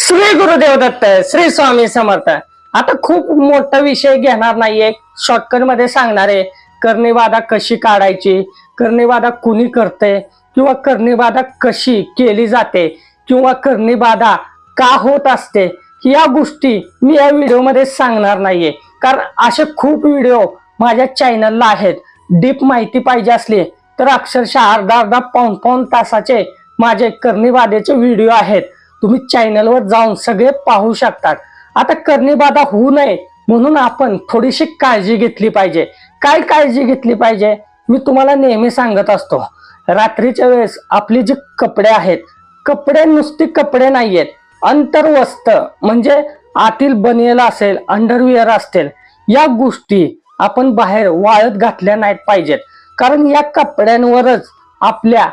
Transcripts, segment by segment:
श्री गुरुदेव दत्त श्री स्वामी समर्थ आता खूप मोठा विषय घेणार नाहीये. शॉर्टकटमध्ये सांगणार आहे कर्णीबाधा कशी काढायची? कर्णीबाधा कुणी करते किंवा कर्णीबाधा कशी केली जाते? किंवा कर्णीबाधा का होत असते? या गोष्टी मी या व्हिडिओमध्ये सांगणार नाहीये. कारण असे खूप व्हिडिओ माझ्या चॅनलला आहेत. डीप माहिती पाहिजे असली तर अक्षरशः अर्धा अर्धा पाऊन पाऊन तासाचे माझे कर्णीबाधेचे व्हिडिओ आहेत. तुम्ही चॅनलवर जाऊन सगळे पाहू शकतात. आता कर्णीबाधा होऊ नये म्हणून आपण थोडीशी काळजी घेतली पाहिजे. काय काळजी घेतली पाहिजे? मी तुम्हाला नेहमी सांगत असतो रात्रीच्या वेळेस आपली जी कपडे आहेत कपडे नुसती कपडे नाहीयेत. अंतर्वस्त्र म्हणजे आतील बनियल असेल अंडरविअर असतील या गोष्टी आपण बाहेर वाळत घातल्या नाहीत पाहिजेत. कारण या कपड्यांवरच आपल्या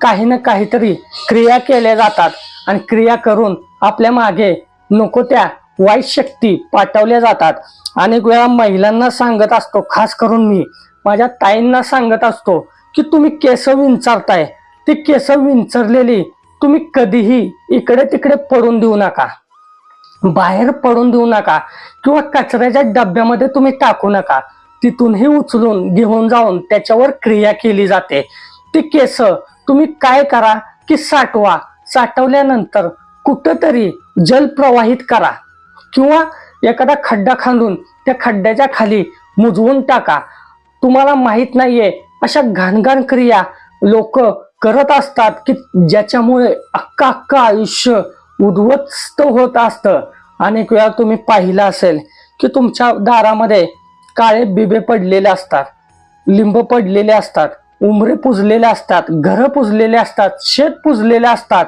काही ना काहीतरी क्रिया केल्या जातात. आणि क्रिया करून आपल्या मागे नको त्या वाईट शक्ती पाठवल्या जातात. अनेक वेळा महिलांना सांगत असतो खास करून मी माझ्या ताईंना सांगत असतो की तुम्ही केस विंचारताय. ती केस विंचरलेली तुम्ही कधीही इकडे तिकडे पडून देऊ नका. बाहेर पडून देऊ नका किंवा कचऱ्याच्या डब्यामध्ये तुम्ही टाकू नका. तिथूनही उचलून घेऊन जाऊन त्याच्यावर क्रिया केली जाते. ती केस तुम्ही काय करा की साठवा. साठवल्यानंतर कुठंतरी जल प्रवाहित करा किंवा एखादा खड्डा खांदून त्या खड्ड्याच्या खाली मुजवून टाका. तुम्हाला माहीत नाहीये अशा घाणघाण क्रिया लोक करत असतात की ज्याच्यामुळे अख्खा अख्खं आयुष्य उद्ध्वस्त होत असतं. अनेक वेळा तुम्ही पाहिलं असेल की तुमच्या दारामध्ये काळे बिबे पडलेले असतात लिंब पडलेले असतात उमरे पुजलेले असतात घरं पुजलेले असतात शेत पुजलेले असतात.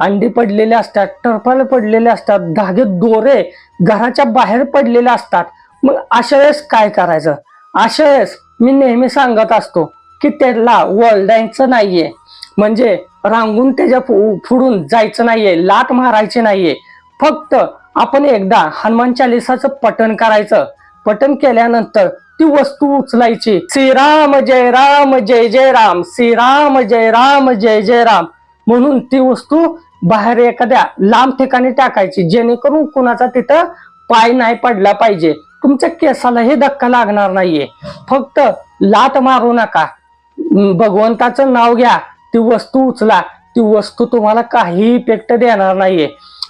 अंडी पडलेले असतात टरफाल पडलेले असतात धागे दोरे घराच्या बाहेर पडलेले असतात. मग अशा वेळेस काय करायचं? अशा वेळेस मी नेहमी सांगत असतो की त्याला वळदायचं नाहीये. म्हणजे रांगून त्याच्या फुडून जायचं नाहीये लाट मारायची नाहीये. फक्त आपण एकदा हनुमान चालिसाचं पठण करायचं. पठण केल्यानंतर ती वस्तू उचलायची. श्रीराम जय राम जय जय राम. श्रीराम जय राम जय जय राम. म्हणून ती वस्तू बाहेर एखाद्या लांब ठिकाणी टाकायची जेणेकरून कुणाचा तिथं पाय नाही पडला पाहिजे. तुमच्या केसालाही धक्का लागणार नाहीये. फक्त लात मारू नका. भगवंताचं नाव घ्या. ती वस्तू उचला. ती वस्तू तुम्हाला काही इफेक्ट देणार नाहीये.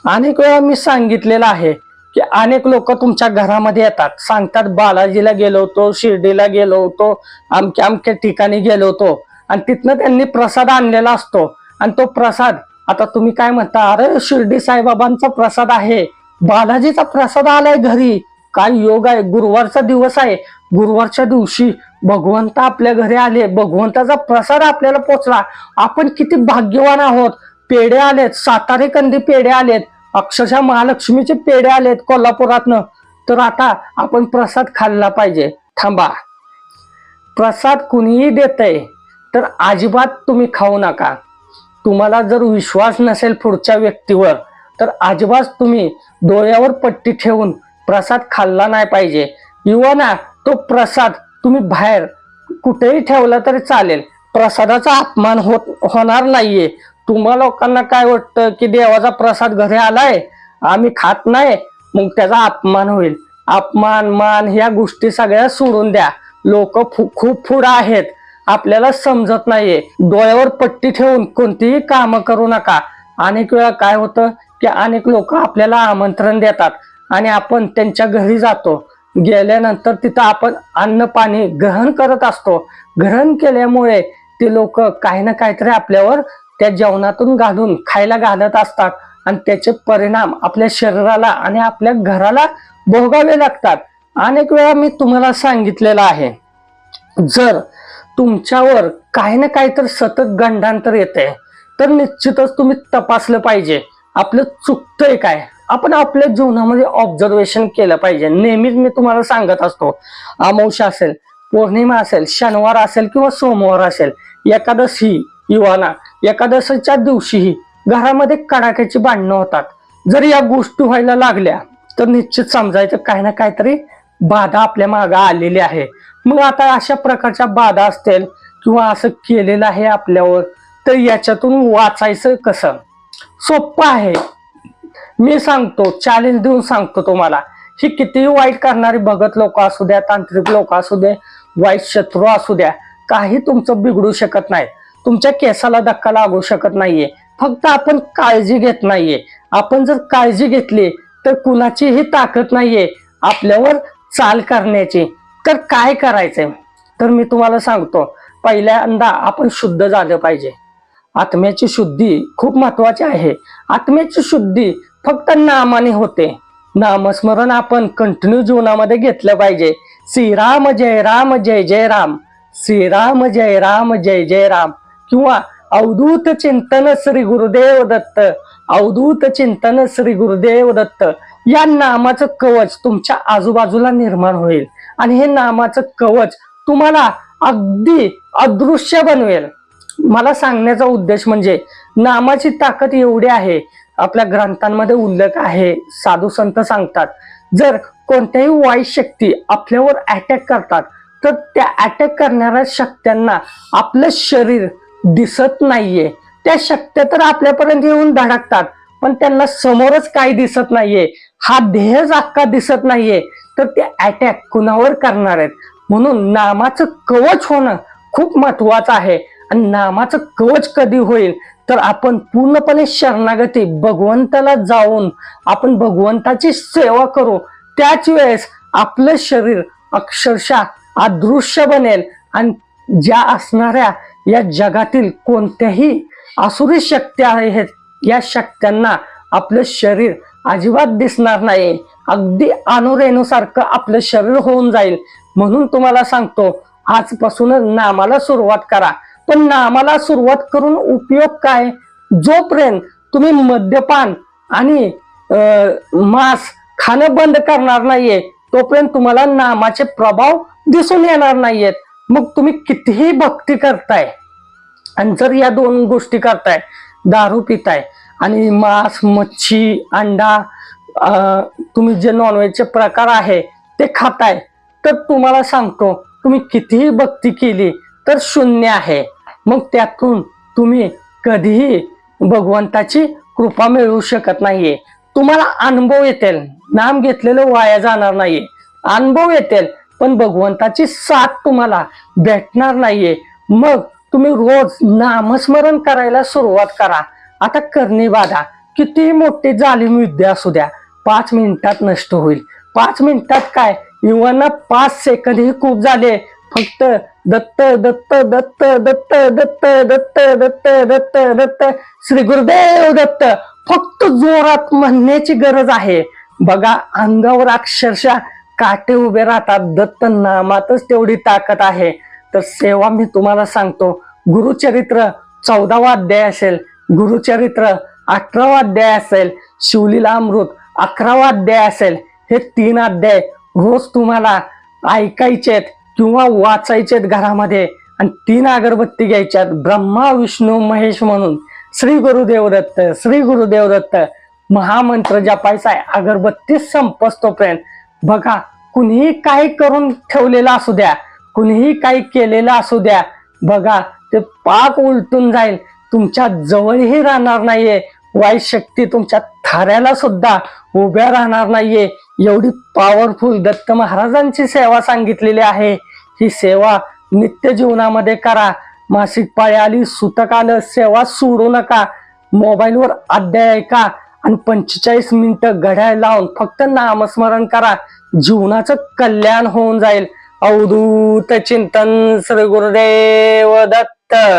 अनेक वेळा मी सांगितलेलं आहे की अनेक लोक तुमच्या घरामध्ये येतात. सांगतात बालाजीला गेलो होतो शिर्डीला गेलो होतो अमक्या अमक्या ठिकाणी गेलो होतो. आणि तिथनं त्यांनी प्रसाद आणलेला असतो. आणि तो प्रसाद आता तुम्ही काय म्हणता? अरे शिर्डी साईबाबांचा प्रसाद आहे. बालाजीचा प्रसाद आलाय घरी. काय योग आहे? गुरुवारचा दिवस आहे. गुरुवारच्या दिवशी भगवंत आपल्या घरी आले. भगवंताचा प्रसाद आपल्याला पोचला. आपण किती भाग्यवान आहोत. पेढे आलेत. सातारे कंदी पेढे आलेत. अक्षरशः महालक्ष्मीचे पेढे आलेत कोल्हापुरातनं. तर आता आपण प्रसाद खाल्ला पाहिजे. थांबा. प्रसाद कुणीही देत तर अजिबात तुम्ही खाऊ नका. तुम्हाला जर विश्वास नसेल पुढच्या व्यक्तीवर तर अजिबात तुम्ही डोळ्यावर पट्टी ठेवून प्रसाद खाल्ला नाही पाहिजे. किंवा ना तो प्रसाद तुम्ही बाहेर कुठेही ठेवला तरी चालेल. प्रसादाचा अपमान होत होणार नाहीये. तुम्हा लोकांना काय वाटतं की देवाचा प्रसाद घरी आलाय? आम्ही खात नाही. मग त्याचा अपमान होईल. अपमान मान ह्या गोष्टी सगळ्या सोडून द्या. लोक खूप पुढं आहेत. आपल्याला समजत नाहीये. डोळ्यावर पट्टी ठेवून कोणतीही कामं करू नका. अनेक वेळा काय होतं की अनेक लोक आपल्याला आमंत्रण देतात आणि आपण त्यांच्या घरी जातो. गेल्यानंतर तिथं आपण अन्न पाणी ग्रहण करत असतो. ग्रहण केल्यामुळे ते लोक काही ना काहीतरी आपल्यावर त्या जेवणातून घालून खायला घालत असतात आणि त्याचे परिणाम आपल्या शरीराला आणि आपल्या घराला भोगावे लागतात. अनेक वेळा मी तुम्हाला सांगितलेलं आहे. जर तुमच्यावर काही ना काहीतरी सतत गंडांतर येते तर निश्चितच तुम्ही तपासलं पाहिजे. आपलं चुकतंय काय? आपण आपल्या जीवनामध्ये ऑब्झर्वेशन केलं पाहिजे. नेहमीच मी तुम्हाला सांगत असतो अमावस्या असेल पौर्णिमा असेल शनिवार असेल किंवा सोमवार असेल एकादशी युवाना एकादशीच्या दिवशीही घरामध्ये कडाक्याची भांडणं होतात. जर या गोष्टी व्हायला लागल्या तर निश्चित समजायचं काही ना काहीतरी बाधा आपल्या मागं आलेली आहे. मग आता अशा प्रकारच्या बाधा असतील किंवा असं केलेलं आहे आपल्यावर तर याच्यातून वाचायचं कसं? सोपं आहे. मी सांगतो चॅलेंज देऊन सांगतो तुम्हाला. ही कितीही वाईट करणारी भगत लोक असू द्या तांत्रिक लोक असू दे वाईट शत्रू असू द्या काही तुमचं बिघडू शकत नाही. तुमच्या केसाला धक्का लागू शकत नाहीये. फक्त आपण काळजी घेत नाहीये. आपण जर काळजी घेतली तर कुणाचीही ताकद नाहीये आपल्यावर चाल करण्याची. तर काय करायचंय? तर मी तुम्हाला सांगतो पहिल्यांदा आपण शुद्ध झालं पाहिजे. आत्म्याची शुद्धी खूप महत्वाची आहे. आत्म्याची शुद्धी फक्त नामाने होते. नामस्मरण आपण कंटिन्यू जीवनामध्ये घेतलं पाहिजे. श्रीराम जय राम जय जय राम. श्रीराम जय राम जय जय राम. किंवा अवधूत चिंतन श्री गुरुदेव दत्त अवधूत चिंतन श्री गुरुदेव दत्त या नामाचं कवच तुमच्या आजूबाजूला निर्माण होईल. आणि हे नामाचं कवच तुम्हाला अगदी अदृश्य बनवेल. मला सांगण्याचा उद्देश म्हणजे नामाची ताकद एवढी आहे आपल्या ग्रंथांमध्ये उल्लेख आहे साधू संत सांगतात जर कोणत्याही वाईट शक्ती आपल्यावर अटॅक करतात तर त्या अटॅक करणाऱ्या शक्त्यांना आपलं शरीर दिसत नाहीये. त्या शक्त्या तर आपल्यापर्यंत येऊन धडकतात पण त्यांना समोरच काही दिसत नाहीये. हा ध्येयच अख्खा दिसत नाहीये. तर ते अटॅक कुणावर करणार आहेत? म्हणून नामाचं कवच होणं खूप महत्वाचं आहे. आणि नामाचं कवच कधी होईल? तर आपण पूर्णपणे शरणागती भगवंताला जाऊन आपण भगवंताची सेवा करू. त्याच वेळेस आपलं शरीर अक्षरशः अदृश्य बनेल. आणि ज्या असणाऱ्या या जगातील कोणत्याही आसुरी शक्ती आहेत या शक्त्यांना आपलं शरीर अजिबात दिसणार नाही. अगदी अनुरेणूसारखं आपलं शरीर होऊन जाईल. म्हणून तुम्हाला सांगतो आजपासूनच नामाला सुरुवात करा. पण नामाला सुरुवात करून उपयोग काय? जोपर्यंत तुम्ही मद्यपान आणि अं, मांस खाणं बंद करणार नाहीये तोपर्यंत तुम्हाला नामाचे प्रभाव दिसून येणार नाहीयेत. मग तुम्ही कितीही भक्ती करताय आणि जर या दोन गोष्टी करताय दारू पिताय आणि मांस मच्छी अंडा तुम्ही जे नॉनव्हेजचे प्रकार आहे ते खाताय. तर तुम्हाला सांगतो तुम्ही कितीही भक्ती केली तर शून्य आहे. मग त्यातून तुम्ही कधीही भगवंताची कृपा मिळवू शकत नाहीये. तुम्हाला अनुभव येतील. नाम घेतलेलं वाया जाणार नाहीये. अनुभव येतील पण भगवंताची साथ तुम्हाला भेटणार नाहीये. मग तुम्ही रोज नामस्मरण करायला सुरुवात करा. आता करणे बाधा. कितीही मोठी जालिम विद्या असू द्या पाच मिनिटात नष्ट होईल. पाच मिनिटात काय? युवांना पाच सेकंद ही खूप झाले. फक्त दत्त दत्त दत्त दत्त दत्त दत्त दत्त दत्त दत्त. श्री गुरुदेव दत्त. फक्त जोरात म्हणण्याची गरज आहे. बघा अंगावर अक्षरशः काटे उभे राहतात. दत्त नामातच तेवढी ताकद आहे. तर सेवा मी तुम्हाला सांगतो. गुरुचरित्र चौदावा अध्याय असेल. गुरुचरित्र अठरावा अध्याय असेल शिवलीला अमृत अकरावा अध्याय असेल हे तीन अध्याय रोज तुम्हाला ऐकायचेत किंवा वाचायचेत घरामध्ये. आणि तीन अगरबत्ती घ्यायच्यात ब्रह्मा विष्णू महेश म्हणून. श्री गुरुदेव दत्त श्री गुरुदेव दत्त महामंत्र जपायचा आहे. अगरबत्ती संपस्तोपर्यंत. बघा कुणीही काही करून ठेवलेलं असू द्या. कुणीही काही केलेलं असू द्या. बघा ते पाक उलटून जाईल. तुमच्या जवळही राहणार नाहीये. वाईट शक्ती तुमच्या थाऱ्याला सुद्धा उभ्या राहणार नाहीये. एवढी पॉवरफुल दत्त महाराजांची सेवा सांगितलेली आहे. ही सेवा नित्य जीवनामध्ये करा. मासिक पाळी आली सुतक आलं सेवा सोडू नका. मोबाईलवर अध्याय ऐका आणि पंचेचाळीस मिनिटं घड्याळ लावून फक्त नामस्मरण करा. जीवनाचं कल्याण होऊन जाईल. अवधूत चिंतन श्री गुरुदेव दत्त.